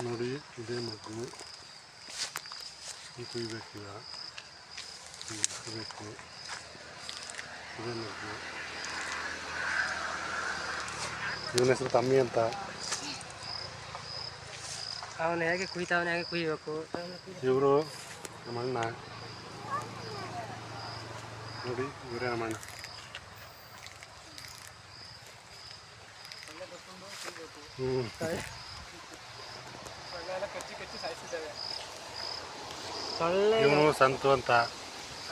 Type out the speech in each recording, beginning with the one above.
ಇದೇ ಮಗ್ಗು ಕುಯ್ಬೇಕು ಕುಯ್ಬೇಕು ಇದೇ ಮಗ್ಗು ಇವನ ಹೆಸರು ತಮ್ಮಿ ಅಂತ ಅವನು ಹೇಗೆ ಕುಯ್ತಾವನು ಹೇಗೆ ಕುಯ್ಬೇಕು ಇವರು ನಮ್ಮ ಅಣ್ಣ ನೋಡಿ ಇವರೇ ನಮ್ಮ ಅಣ್ಣ ಹ್ಞೂ ಸೊಳ್ಳೆ ಇವನು ಸಂತು ಅಂತ.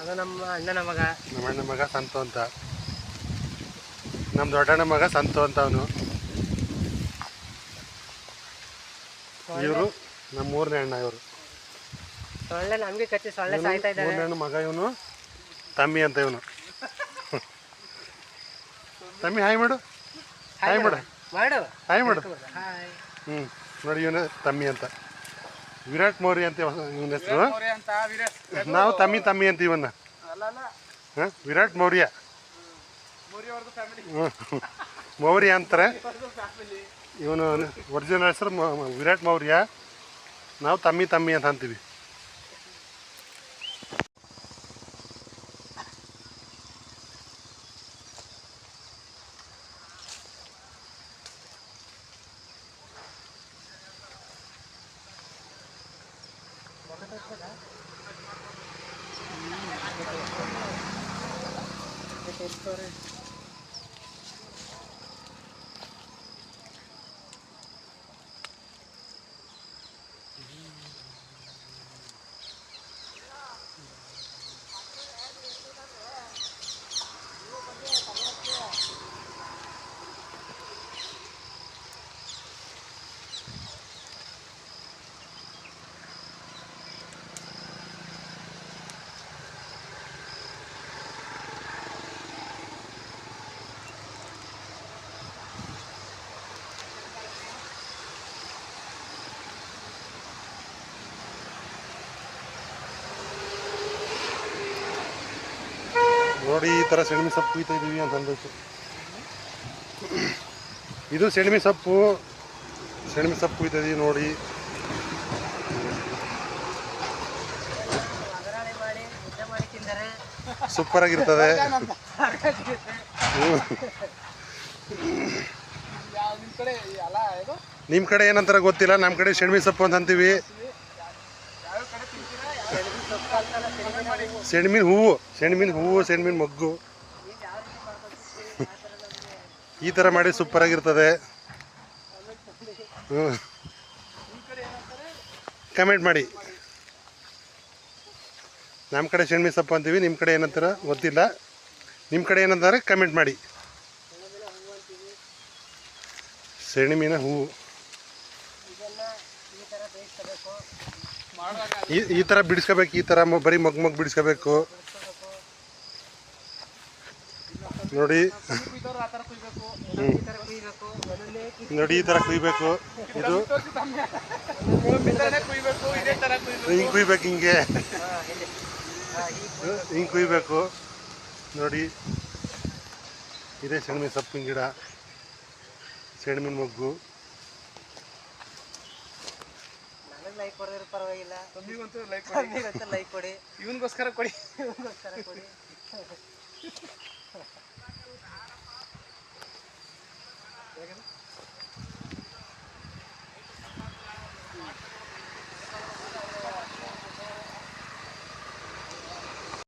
ಅದು ನಮ್ಮ ಅಣ್ಣನ ಮಗ. ನಮ್ಮ ಅಣ್ಣನ ಮಗ ಸಂತು ಅಂತ. ನಮ್ಮ ದೊಡ್ಡಣ್ಣ ಮಗ ಸಂತು ಅಂತ ಅವನು. ಇವರು ನಮ್ಮ ಮೂರನೇ ಅಣ್ಣ ಇವರು. ಸೊಳ್ಳೆ ನಮಗೆ ಕಚ್ಚಿ ಸೊಳ್ಳೆ ಸಾಯ್ತಾ ಇದ್ದಾರೆ. ಮೂರನೇ ಮಗ ಇವನು ತಮ್ಮಿ ಅಂತ ಇವನು. ತಮ್ಮಿ ಹಾಯ್ ಮಾಡು. ಹಾಯ್ ಮಾಡು. ಮಾಡು. ಹಾಯ್ ಮಾಡು. ಹ್ಞೂ ನೋಡಿ ಇವನು ತಮ್ಮಿ ಅಂತ. ವಿರಾಟ್ ಮೌರ್ಯ ಅಂತ ಇವನ ಹೆಸರು? ನಾವು ತಮ್ಮಿ ತಮ್ಮಿ ಅಂತ ಇವನ್ನ. ಹಾಂ? ವಿರಾಟ್ ಮೌರ್ಯ. ಮೌರ್ಯ ಅಂತಾರೆ. ಇವನು ಒರಿಜಿನಲ್ ಹೆಸರು ವಿರಾಟ್ ಮೌರ್ಯ. ನಾವು ತಮ್ಮಿ ತಮ್ಮಿ ಅಂತ ಅಂತೀವಿ. Ito pa. ನೋಡಿ ಈ ಥರ ಸೆಣಮಿ ಸೊಪ್ಪು ಕುಯ್ತಾ ಇದ್ದೀವಿ ಅಂತ ಅನ್ಬೇಕು ಇದು ಸೆಣಮಿ ಸೊಪ್ಪು. ಸೆಣಮಿ ಸೊಪ್ಪು ಕುಯ್ತಾ ಇದೀವಿ ನೋಡಿ. ಸೂಪರ್ ಆಗಿರ್ತದೆ. ನಿಮ್ಮ ಕಡೆ ಏನಂತಾರೆ ಗೊತ್ತಿಲ್ಲ. ನಮ್ಮ ಕಡೆ ಸೆಣಮಿ ಸೊಪ್ಪು ಅಂತ ಅಂತೀವಿ. ಸೆಣಮಿನ ಹೂವು ಸೆಣಮಿನ ಹೂವು ಸೆಣ್ಮಿನ ಮಗ್ಗು. ಈ ಥರ ಮಾಡಿ ಸೂಪರ್ ಆಗಿರ್ತದೆ. ಹ್ಞೂ ಕಮೆಂಟ್ ಮಾಡಿ. ನಮ್ಮ ಕಡೆ ಸೆಣಮಿ ಸೊಪ್ಪು ಅಂತೀವಿ ನಿಮ್ಮ ಕಡೆ ಏನಂತಾರ ಗೊತ್ತಿಲ್ಲ. ನಿಮ್ಮ ಕಡೆ ಏನಂತಾರೆ ಕಮೆಂಟ್ ಮಾಡಿ. ಸೆಣ್ಮೀನ ಹೂವು. ಈ ಈ ಥರ ಬಿಡಿಸ್ಕೋಬೇಕು, ಈ ಥರ ಬರೀ ಮಗ್ ಮಗ್ ಬಿಡಿಸ್ಕೋಬೇಕು. ನೋಡಿ. ನೋಡಿ ಈ ಥರ ಕುಯ್ಬೇಕು. ಇದು ಹಿಂಗೆ ಕುಯ್ಬೇಕು ಹಿಂಗೆ. ಹಿಂಗೆ ಕುಯ್ಬೇಕು. ನೋಡಿ. ಇದೇ ಸೆಣಮಿನ ಸೊಪ್ಪಿನ ಗಿಡ. ಸೆಣಮಿನ ಮೊಗ್ಗು. ಬರೆದ್ರು ಪರವಾಗಿಲ್ಲ. ತಮ್ಮಿಗಂತೂ ಲೈಕ್ ಕೊಡಿ. ತಮ್ಮಿಗಂತೂ ಲೈಕ್ ಕೊಡಿ. ಇವನಿಗೋಸ್ಕರ ಕೊಡಿ. ಇವನಿಗೋಸ್ಕರ ಕೊಡಿ. ಹೇಗೆ